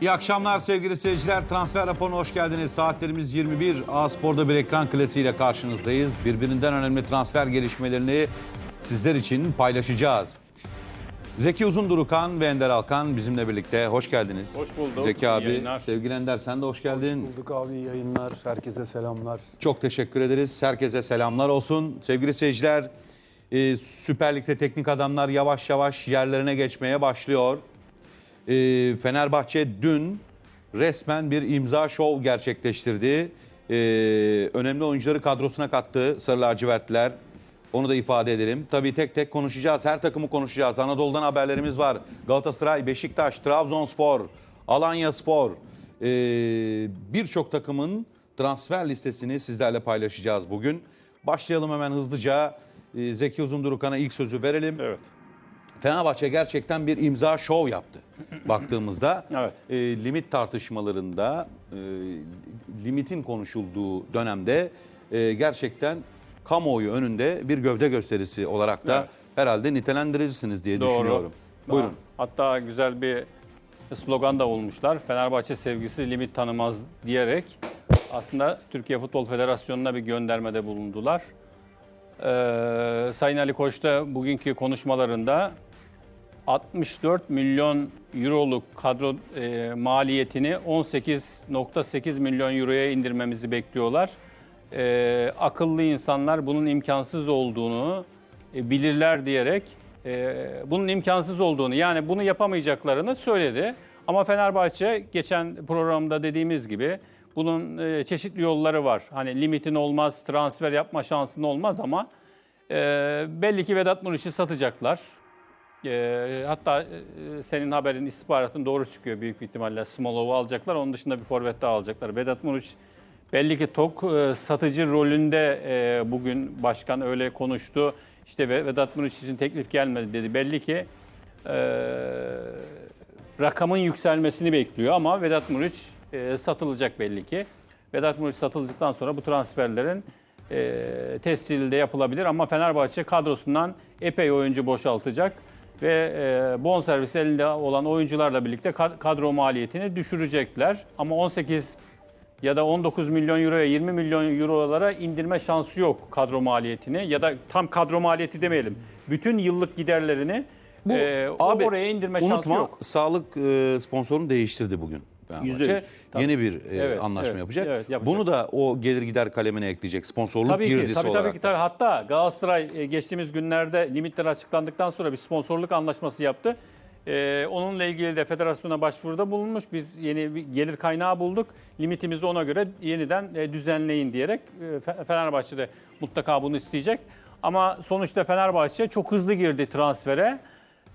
İyi akşamlar sevgili seyirciler. Transfer raporuna hoş geldiniz. Saatlerimiz 21. A Spor'da bir ekran klasiğiyle karşınızdayız. Birbirinden önemli transfer gelişmelerini sizler için paylaşacağız. Zeki Uzundurukan ve Ender Alkan bizimle birlikte. Hoş geldiniz. Hoş bulduk. Zeki İyi abi, yayınlar. sevgili Ender sen de hoş geldin. Bulduk abi iyi yayınlar. Herkese selamlar. Çok teşekkür ederiz. Herkese selamlar olsun. Sevgili seyirciler, e, Süper Lig'de teknik adamlar yavaş yavaş yerlerine geçmeye başlıyor. E, Fenerbahçe dün resmen bir imza şov gerçekleştirdi. E, önemli oyuncuları kadrosuna kattı Sarı Lacivertliler. Onu da ifade edelim. Tabii tek tek konuşacağız. Her takımı konuşacağız. Anadolu'dan haberlerimiz var. Galatasaray, Beşiktaş, Trabzonspor, Alanya Spor. e, Birçok takımın transfer listesini sizlerle paylaşacağız bugün. Başlayalım hemen hızlıca. Zeki Uzundurukan'a ilk sözü verelim. Evet. Fenerbahçe gerçekten bir imza şov yaptı baktığımızda. Evet. E, limit tartışmalarında, e, limitin konuşulduğu dönemde e, gerçekten kamuoyu önünde bir gövde gösterisi olarak da Evet. herhalde nitelendirirsiniz diye Doğru. düşünüyorum. Buyurun. Hatta güzel bir slogan da bulmuşlar. Fenerbahçe sevgisi limit tanımaz diyerek aslında Türkiye Futbol Federasyonu'na bir göndermede bulundular. Ee, Sayın Ali Koç da bugünkü konuşmalarında 64 milyon euroluk kadro e, maliyetini 18.8 milyon euroya indirmemizi bekliyorlar. Ee, akıllı insanlar bunun imkansız olduğunu e, bilirler diyerek e, bunun imkansız olduğunu yani bunu yapamayacaklarını söyledi. Ama Fenerbahçe geçen programda dediğimiz gibi bunun e, çeşitli yolları var. Hani limitin olmaz, transfer yapma şansın olmaz ama e, belli ki Vedat Muriç'i satacaklar. E, hatta e, senin haberin istihbaratın doğru çıkıyor büyük ihtimalle. Smolov'u alacaklar. Onun dışında bir forvet daha alacaklar. Vedat Muriç belli ki tok e, satıcı rolünde e, bugün başkan öyle konuştu. İşte Ve- Vedat Muriç için teklif gelmedi dedi. Belli ki e, rakamın yükselmesini bekliyor ama Vedat Muriç e, satılacak belli ki. Vedat Muriç satıldıktan sonra bu transferlerin e, tescili de yapılabilir ama Fenerbahçe kadrosundan epey oyuncu boşaltacak ve e, bonservis elinde olan oyuncularla birlikte kad- kadro maliyetini düşürecekler. Ama 18 ya da 19 milyon euroya 20 milyon eurolara indirme şansı yok kadro maliyetini ya da tam kadro maliyeti demeyelim. Bütün yıllık giderlerini Bu e, abi oraya indirme unutma şansı yok. sağlık e, sponsorunu değiştirdi bugün. Yüzde Fenerbahçe yüz, tabii. yeni bir e, Evet, anlaşma evet, yapacak. evet, yapacak. Bunu da o gelir gider kalemine ekleyecek. Sponsorluk Tabii ki, girdisi tabii, olarak. tabii ki. Tabii. Hatta Galatasaray e, geçtiğimiz günlerde limitler açıklandıktan sonra bir sponsorluk anlaşması yaptı. Ee, onunla ilgili de federasyona başvuruda bulunmuş. Biz yeni bir gelir kaynağı bulduk. Limitimizi ona göre yeniden e, düzenleyin diyerek e, Fe- Fenerbahçe de mutlaka bunu isteyecek. Ama sonuçta Fenerbahçe çok hızlı girdi transfere.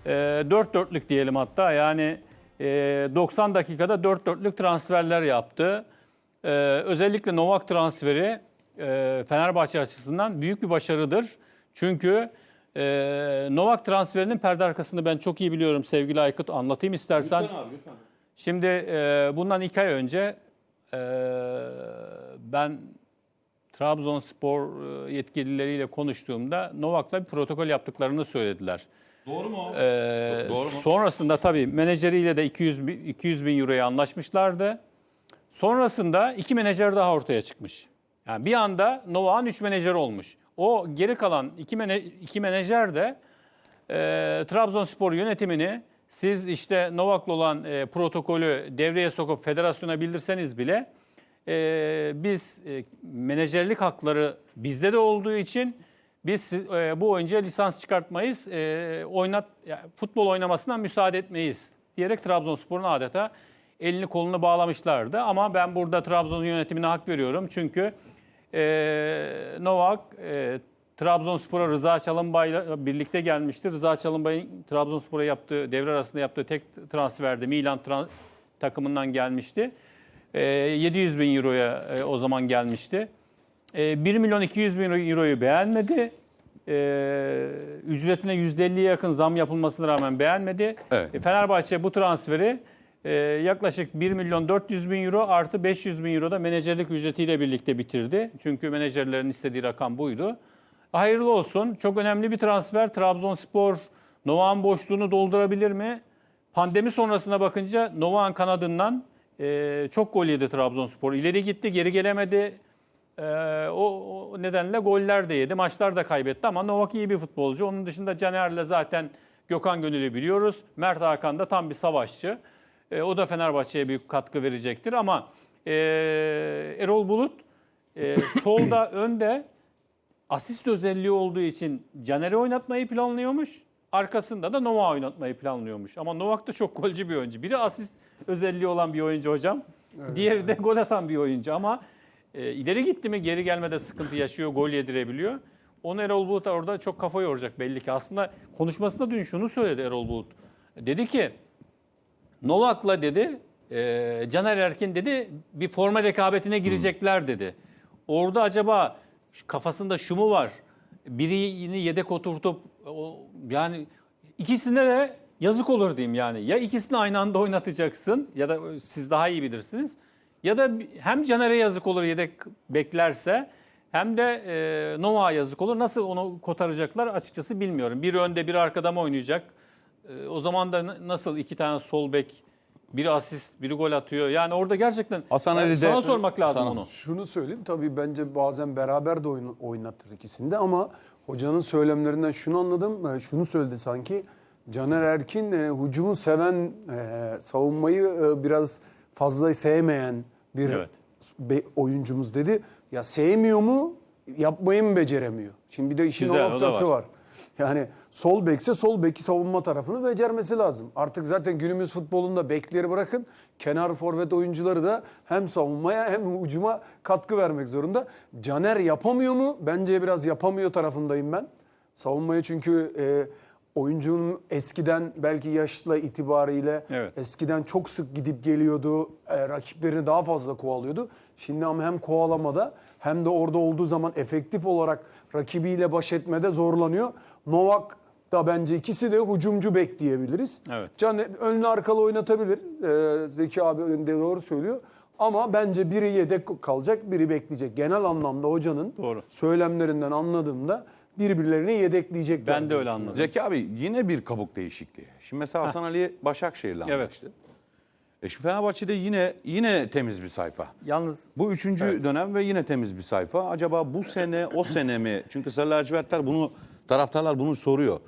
E, dört dörtlük diyelim hatta yani 90 dakikada dört dörtlük transferler yaptı. Ee, özellikle Novak transferi e, Fenerbahçe açısından büyük bir başarıdır. Çünkü e, Novak transferinin perde arkasını ben çok iyi biliyorum sevgili Aykut. Anlatayım istersen. Şimdi e, bundan iki ay önce ben Trabzonspor yetkilileriyle konuştuğumda Novak'la bir protokol yaptıklarını söylediler. Doğru mu? Ee, Doğru mu? Sonrasında tabii menajeriyle de 200 bin, 200 bin euroya anlaşmışlardı. Sonrasında iki menajer daha ortaya çıkmış. Yani bir anda Novak'ın üç menajer olmuş. O geri kalan iki, mene, iki menajer de e, Trabzonspor yönetimini siz işte Novak'la olan e, protokolü devreye sokup federasyona bildirseniz bile e, biz e, menajerlik hakları bizde de olduğu için biz e, bu oyuncuya lisans çıkartmayız, e, oynat ya, futbol oynamasına müsaade etmeyiz diyerek Trabzonspor'un adeta elini kolunu bağlamışlardı. Ama ben burada Trabzon yönetimine hak veriyorum çünkü e, Novak e, Trabzonspor'a Rıza Çalınbay'la birlikte gelmişti. Rıza Çalınbay'ın Trabzonspor'a yaptığı, devre arasında yaptığı tek transferde Milan tran- takımından gelmişti. E, 700 bin euroya e, o zaman gelmişti. E, 1 milyon 200 bin euroyu beğenmedi. E, ücretine %50'ye yakın zam yapılmasına rağmen beğenmedi. Evet. E, Fenerbahçe bu transferi e, yaklaşık 1 milyon 400 bin euro artı 500 bin euro da menajerlik ücretiyle birlikte bitirdi. Çünkü menajerlerin istediği rakam buydu. Hayırlı olsun. Çok önemli bir transfer. Trabzonspor Novak'ın boşluğunu doldurabilir mi? pandemi sonrasına bakınca Novak'ın kanadından e, çok gol yedi Trabzonspor. İleri gitti, geri gelemedi. E, o, o nedenle goller de yedi, maçlar da kaybetti ama Novak iyi bir futbolcu. Onun dışında Caner'le zaten Gökhan Gönül'ü biliyoruz. Mert Hakan da tam bir savaşçı. E, o da Fenerbahçe'ye büyük katkı verecektir ama e, Erol Bulut e, solda önde asist özelliği olduğu için Caner'i oynatmayı planlıyormuş. Arkasında da Novak oynatmayı planlıyormuş. Ama Novak da çok golcü bir oyuncu. Biri asist özelliği olan bir oyuncu hocam. Diğeri de gol atan bir oyuncu ama e, ileri gitti mi geri gelmede sıkıntı yaşıyor, gol yedirebiliyor. Onu Erol Bulut orada çok kafa yoracak belli ki. Aslında konuşmasında dün şunu söyledi Erol Bulut. Dedi ki Novak'la dedi e, Caner Erkin dedi bir forma rekabetine girecekler dedi. Orada acaba kafasında şu mu var? Birini yedek oturtup o, yani ikisine de yazık olur diyeyim yani. Ya ikisini aynı anda oynatacaksın ya da siz daha iyi bilirsiniz. Ya da hem Caner'e yazık olur yedek beklerse hem de e, Novak'a yazık olur. Nasıl onu kotaracaklar açıkçası bilmiyorum. Biri önde biri arkada mı oynayacak? E, o zaman da nasıl iki tane sol bek, biri asist, biri gol atıyor. Yani orada gerçekten Hasan Yani Ali de- sana sormak lazım Sana. onu. Şunu söyleyeyim tabii bence bazen beraber de oyun, oynatır ikisinde ama hocanın söylemlerinden şunu anladım. e, Şunu söyledi sanki. Caner Erkin e, hücumu seven, e, savunmayı e, biraz fazla sevmeyen bir Evet. be- oyuncumuz dedi. Ya sevmiyor mu, yapmayı mı beceremiyor? Şimdi bir de işin Güzel, o noktası var. var. Yani sol bekse sol beki savunma tarafını becermesi lazım. Artık zaten günümüz futbolunda bekleri bırakın. Kenar forvet oyuncuları da hem savunmaya hem hücuma katkı vermek zorunda. Caner yapamıyor mu? Bence biraz yapamıyor tarafındayım ben. Savunmayı çünkü e, oyuncunun eskiden belki yaşla itibariyle Evet. eskiden çok sık gidip geliyordu. E, rakiplerini daha fazla kovalıyordu. Şimdi ama hem kovalamada hem de orada olduğu zaman efektif olarak rakibiyle baş etmede zorlanıyor. Novak da bence ikisi de hücumcu bek diyebiliriz. Evet. Can önlü arkalı oynatabilir. Ee, Zeki abi önünde doğru söylüyor. Ama bence biri yedek kalacak, biri bekleyecek. Genel anlamda hocanın Doğru. söylemlerinden anladığımda birbirlerini yedekleyecekler. Ben de öyle anladım. Zeki abi yine bir kabuk değişikliği. Şimdi mesela Hasan Ali Başakşehir'le Evet. anlaştı. E şimdi Fenerbahçe'de yine yine temiz bir sayfa. Yalnız Bu üçüncü dönem ve yine temiz bir sayfa. Acaba bu sene o sene mi? Çünkü Sarı Lacivertler bunu taraftarlar bunu soruyor.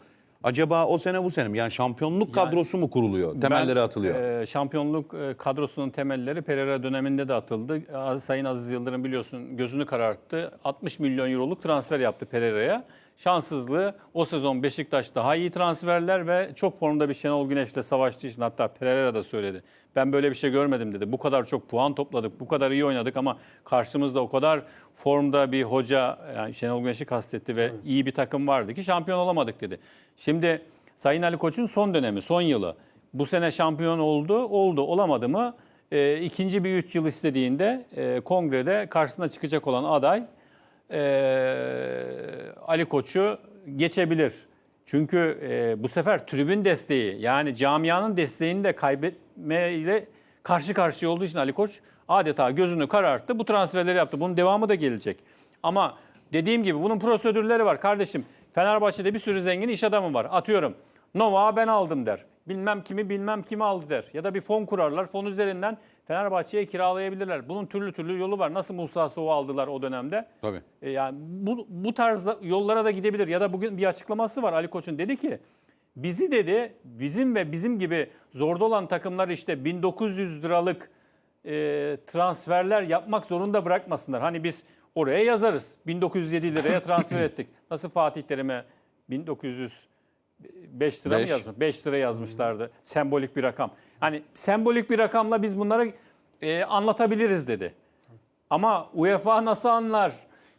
Acaba o sene bu sene mi? Yani şampiyonluk kadrosu mu kuruluyor? Temelleri Ben, atılıyor. e, şampiyonluk e, kadrosunun temelleri Pereira döneminde de atıldı. Az- Sayın Aziz Yıldırım biliyorsun gözünü kararttı. 60 milyon euroluk transfer yaptı Pereira'ya. Şanssızlığı o sezon Beşiktaş daha iyi transferler ve çok formda bir Şenol Güneş'le savaştığı için hatta Pereira da söyledi. Ben böyle bir şey görmedim dedi. Bu kadar çok puan topladık, bu kadar iyi oynadık ama karşımızda o kadar formda bir hoca, yani Şenol Güneş'i kastetti ve iyi bir takım vardı ki şampiyon olamadık dedi. Şimdi Sayın Ali Koç'un son dönemi, son yılı. Bu sene şampiyon oldu, oldu. Olamadı mı? E, ikinci bir üç yıl istediğinde e, kongrede karşısına çıkacak olan aday e, Ali Koç'u geçebilir. Çünkü e, bu sefer tribün desteği yani camianın desteğini de kaybetmeyle karşı karşıya olduğu için Ali Koç adeta gözünü kararttı. Bu transferleri yaptı. Bunun devamı da gelecek. Ama dediğim gibi bunun prosedürleri var kardeşim. Fenerbahçe'de bir sürü zengin iş adamı var. Atıyorum Nova ben aldım der. Bilmem kimi bilmem kimi aldı der. Ya da bir fon kurarlar. Fon üzerinden Fenerbahçe'ye kiralayabilirler. Bunun türlü türlü yolu var. Nasıl Musa Sow aldılar o dönemde? Tabii. E, Yani bu, bu tarzda yollara da gidebilir. Ya da bugün bir açıklaması var Ali Koç'un. Dedi ki bizi dedi bizim ve bizim gibi zorda olan takımlar işte 1900 liralık e, transferler yapmak zorunda bırakmasınlar. Hani biz oraya yazarız. 1907 liraya transfer ettik. Nasıl Fatih Terim'e 1900 5 lira Beş. mı yazmış? 5 lira yazmışlardı. Sembolik bir rakam. Hani sembolik bir rakamla biz bunları e, anlatabiliriz dedi. Ama UEFA nasıl anlar?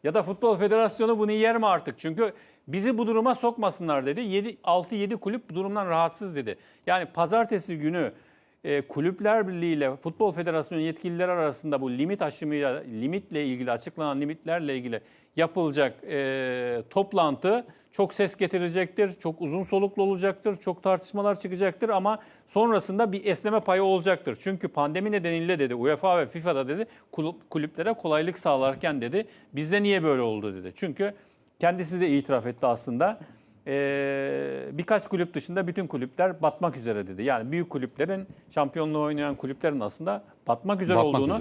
Ya da Futbol Federasyonu bunu yer mi artık? Çünkü bizi bu duruma sokmasınlar dedi. 6-7 kulüp bu durumdan rahatsız dedi. Yani pazartesi günü e, Kulüpler Birliği ile Futbol Federasyonu yetkilileri arasında bu limit aşımıyla, limitle ilgili açıklanan limitlerle ilgili yapılacak e, toplantı çok ses getirecektir, çok uzun soluklu olacaktır, çok tartışmalar çıkacaktır ama sonrasında bir esneme payı olacaktır. Çünkü pandemi nedeniyle dedi UEFA ve FIFA'da dedi kul- kulüplere kolaylık sağlarken dedi bizde niye böyle oldu dedi. Çünkü kendisi de itiraf etti aslında. e, birkaç kulüp dışında bütün kulüpler batmak üzere dedi. Yani büyük kulüplerin şampiyonluğu oynayan kulüplerin aslında batmak üzere Batmak olduğunu üzere.